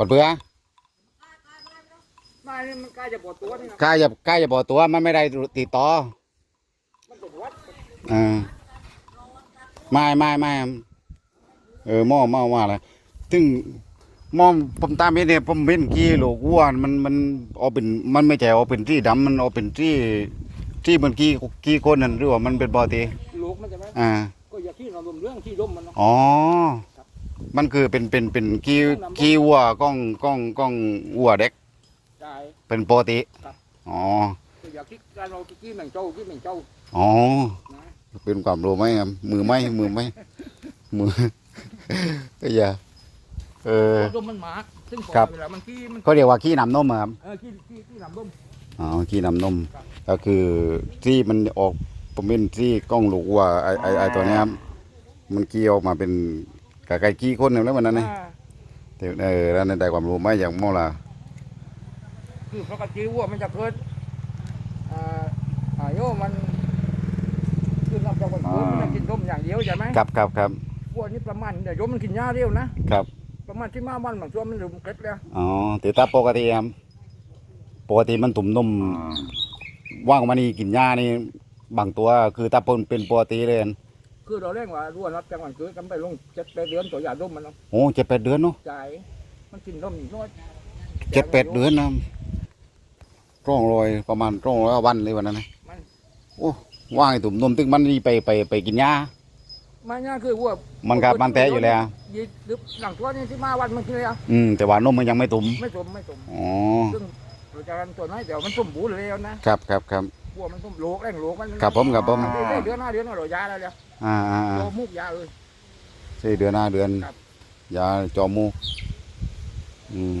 ปอดเบื่อมานี่มันใกล้จะปวดตัวนี่นะกล้าจะกล้าจะบอกตัวมันไม่ได้ติดต่อมันปวดวัดเออไม่ไม่ไม่เออหม้อหม้อว่าอะไรถึงหม้อผมตามเห็นเนี่ยผมเห็นกี่โลกวัวมันมันเอาเป็นมันไม่ใช่เอาเป็นที่ดำมันเอาเป็นที่ที่มันกี่กี่คนนั่นหรือว่ามันเป็นบอตีลูกมันจะไหมอ่าก็อย่าขี้นอนรวมเรื่องขี้ร่มมันเนาะอ๋อ มันคือเป็นเป็นเป็นกี่กี่วัวกล้องกล้องกล้องวัวเด็ก ใช่ เป็นปกติครับ อ๋อก็อย่าขี้การเราขี้แมงเจ้าขี้แมงเจ้าอ๋อ นะเป็นความรู้ไหมครับมือไหมมือไหมมือ ก็อย่าเออ ร่มมันหมาซึ่งพอครับ เวลามันขี้มันเขาเรียกว่าขี้น้ำนมอะครับเออขี้ขี้ขี้หนำร่ม อ๋อขี้น้ำนม ครับ ก็คือที่มันออกผมเป็นที่กล้องลูกวัวไอไอไอตัวเนี้ยครับมันกี้ออกมาเป็น กะไก่กี้คนหนึ่งแล้ววันนั้นนะอ่าแต่เออแล้วในได้ความรู้ไหมอย่างโมล่ะคือเพราะกะจีวัวมันจะเกิดอ่าอายุมันคือเราจะวันเกิดมันจะกินร่มอย่างเดียวใช่ไหมครับครับครับวัวนี่ประมาณเดี๋ยวโยมมันกินหญ้าเดียวนะครับ ประมาณที่มาบ้านบางช่วงมันลืมเกล็ดแล้วอ๋อแต่ถ้าปกติครับปกติมันตุ่มนมว่างมานี่กินหญ้านี่บางตัวคือถ้าเป็นเป็นปกติเลย คือเราเรียกว่าวัวนัดจังหวัดเกิดกันไปลงเจ็ดแปดเดือนตัวใหญ่ร่มมันเนาะโอ้เจ็ดแปดเดือนเนาะจ่ายมันกินร่มน้อยเจ็ดแปดเดือนนะร่องรอยประมาณร่องรอยวันเลยวันนั้นนะโอ้ว่างไอ้ตุ่มนมตึงมันนี่ไปไปไปกินหญ้ามันเนี่ยคือวัวมันกับมันแท้อยู่แล้วยีดึบหลังตัวนี้ที่มาวันมันกินเลยอะอืมแต่ว่านมมันยังไม่ตุ่มไม่สมไม่สมอ๋อซึ่งเราจะกันตัวน้อยเดี๋ยวมันสมบูรณ์แล้วนะครับครับครับ วัวมันสมโลกแรงโลกมันครับผมครับผมได้เดือนหน้าเดือนเรายาแล้วเนี่ยอ่าอ่าโลอ่ามุกยาเลยสี่เดือนห้าเดือนครับยาจอมูกอืม